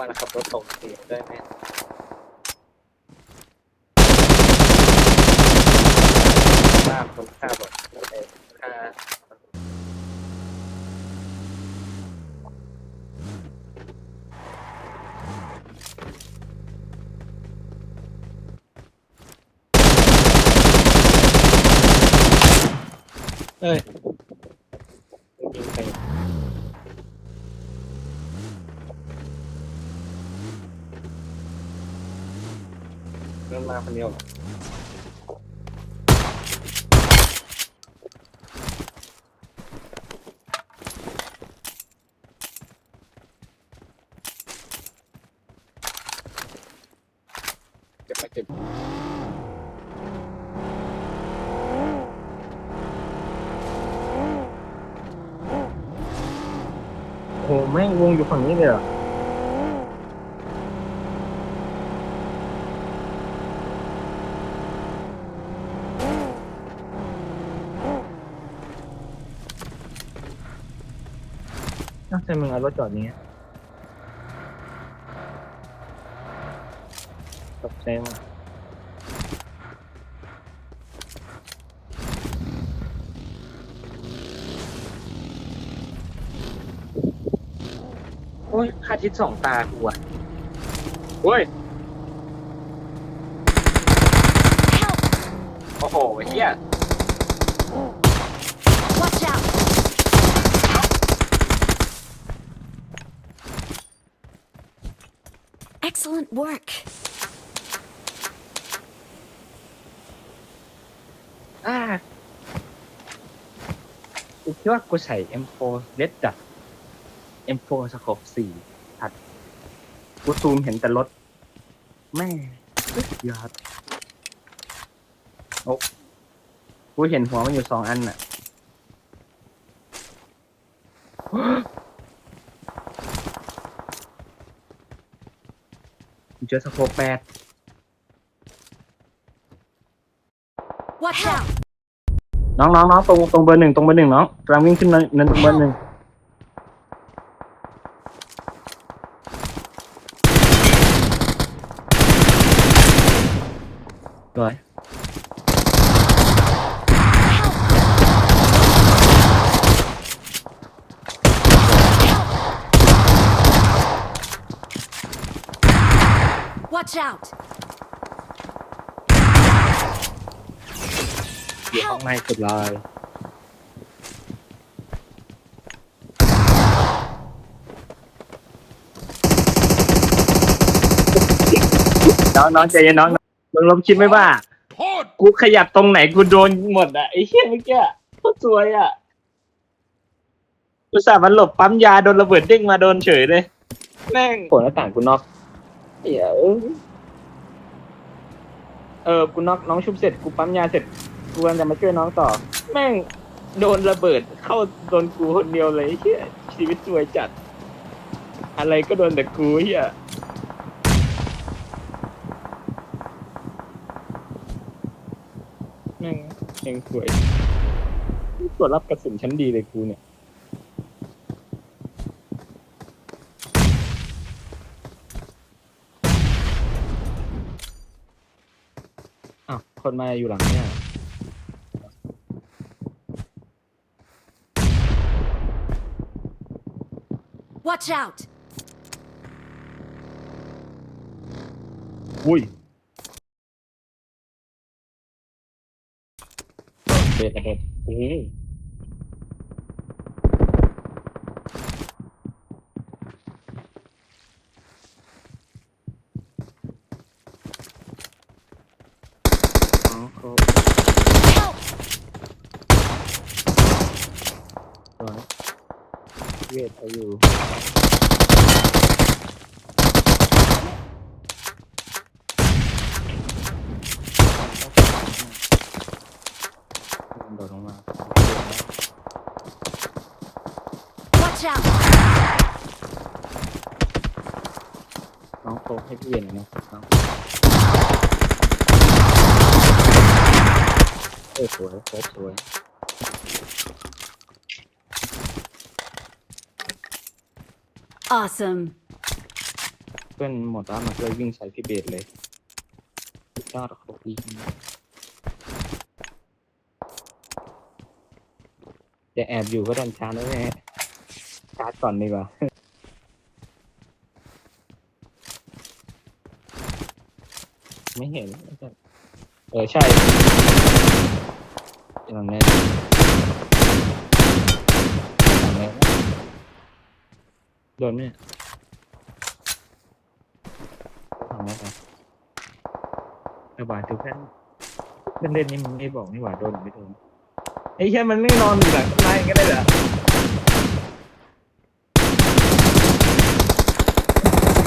วันขับรถตกเสียได้ไหมฆ่าคนฆ่าบอกเอ่อฆ่าเอ้ยยิงใคร เริ่มมาคนเดียวเหรอเจ็บไหมเจ็บโอ้โหแม่งวงอยู่ฝั่งนี้เลยเหรอ น่าจะมึงเอารถจอดนี้ตกใจมากโอ้ยคาทิศสองตากูอะโอ้ย โอ้โหเฮีย Watch out! Excellent work. อ่ากูคิดว่ากูใส่ M4 เล็ดจัด M4 สโคปสี่ถัดกูซูมเห็นแต่รถแม่สุดยอดโอ้กูเห็นหัวมันอยู่สองอันน่ะ เจอสโคปแปด Watch out! น้องน้องน้องตรงตรงเบอร์หนึ่งตรงเบอร์หนึ่งน้องกำลังวิ่งขึ้นเนินเนินตรงเบอร์หนึ่งสวย Watch out! อยู่ห้องในสุดเลยน้องน้องใจเย็นน้องมึงลองคิดไหมว่ากูขยับตรงไหนกูโดนหมดอะไอ้เหี้ยเมื่อกี้โคตรสวยอะกูสาห์มันหลบปั๊มยาโดนระเบิดเด้งมาโดนเฉยเลย แม่งผลหน้าต่างกูน็อก เดี๋ยวเออกูน็อกน้องชุบเสร็จกูปั๊มยาเสร็จกูกำลังจะมาช่วยน้องต่อ แม่งโดนระเบิดเข้าโดนกูคนเดียวเลยเฮียชีวิตสวยจัด อะไรก็โดนแต่กูเฮียแม่งเองสวยตัวรับกระสุนชั้นดีเลยกูเนี่ย อ้าว คนมาอยู่หลังเนี่ย Watch out! อุ้ยเด็ดเด็ดโอ้ยอ๋อเขา Help! สวยเวทเอาอยู่โดดลงมา Watch out! น้องโค้กให้พี่เย็นหน่อยนะน้องเอ้ยสวยโค้กสวย Awesome. เพื่อนหมดแล้วมันเลยวิ่งใส่พี่เบสเลยสุดยอดโค้กดีจะแอบอยู่ก็โดนชาร์จแล้วแม่ชาร์จก่อนดีกว่า ไม่เห็น เออ ใช่หลังแนี้หลังนี้ โดนไหมเนี่ยหลังนี้ครับสบายทุกท่านเล่นเล่นๆนี่มันไม่บอกนี่หว่าโดนหรือไม่โดนไอ้แค่มันไม่นอนอยู่หลังต้นไม้ก็ได้เหรอ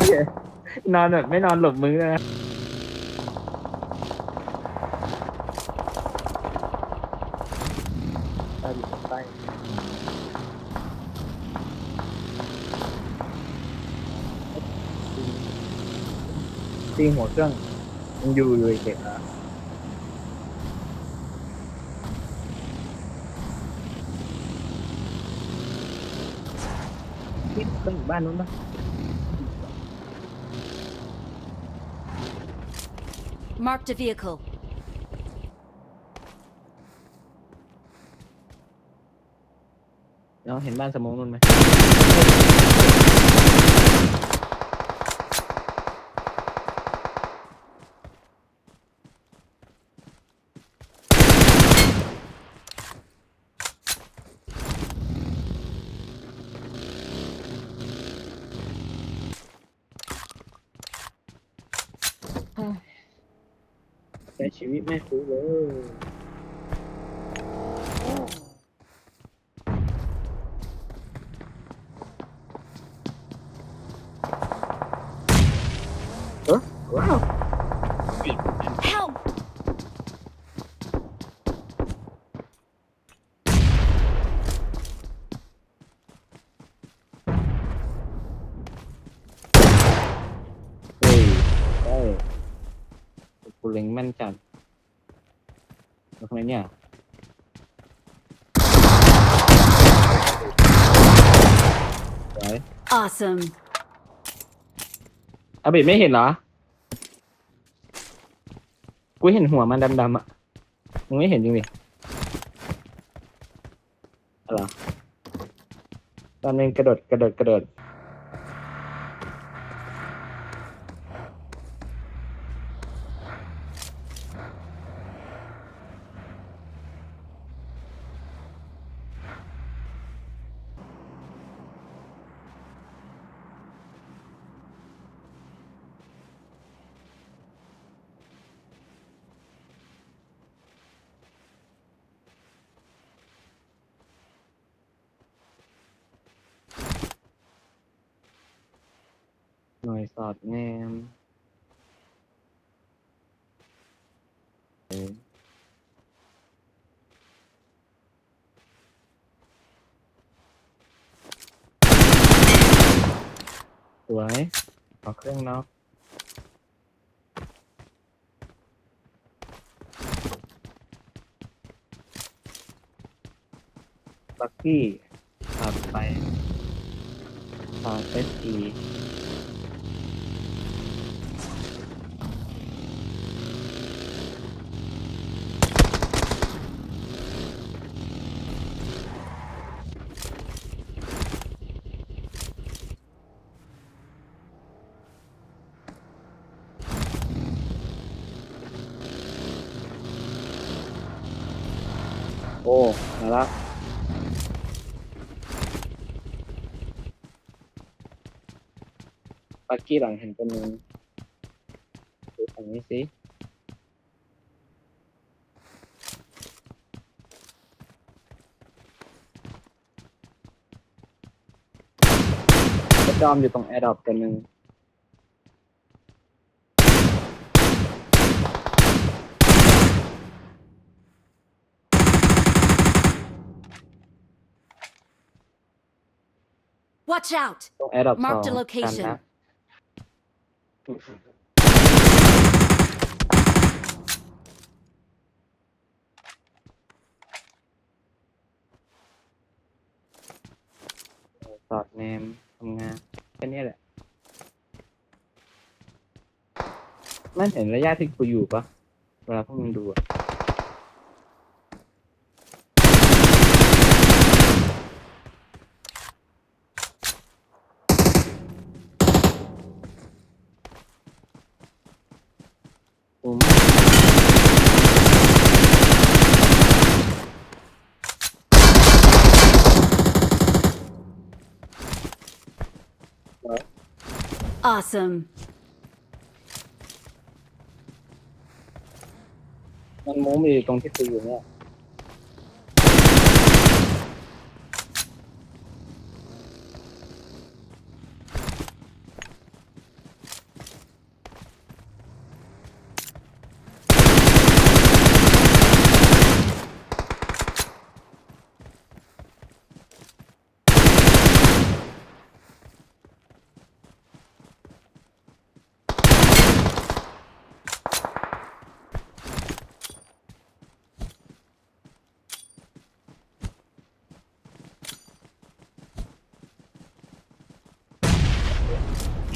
เหี้ยนอนแบบไม่นอนหลบมือนะ ใต้อยู่ใต้ ตีหัวเครื่องยังอยู่อยู่เด็กอะที่เครื่องอยู่บ้านนู้นปะ Marked a vehicle. เราเห็นบ้านสมองนู้นไหม ช้ชีวิตแม่คุ้เลย ว้าว Help! เฮ้ยได้กูเล็งแม่นจัดแล้วทำไมเนี่ยสวย Awesome. อาบิไม่เห็นเหรอ กูเห็นหัวมันดำๆอะ มึงไม่เห็นจริงดิอะไรตอนนึงกระโดดกระโดดกระโดด หน่วยสอดแนมสวยขอเครื่องน็อกบักกี้ขับไปตอนเอส อีอ้มาล้วปักกี้หลังเห็นตัวนึงดูฝั่งนี้สิก็จอมอยู่ตรงแอร์ดรอปตัวหนึ่ง Watch out! ตรงแอร์ดรอปสอง Marked a กัน location นะสอดแนมทำงานแค่นี้แหละมันเห็นระยะที่กูอยู่ปะเวลาพวกมึงดูอะ ผม Awesome. มันมุ้งมีอยู่ต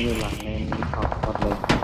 อยู่เนี่ยมันอยู่หลังเลนขอบหมดเลย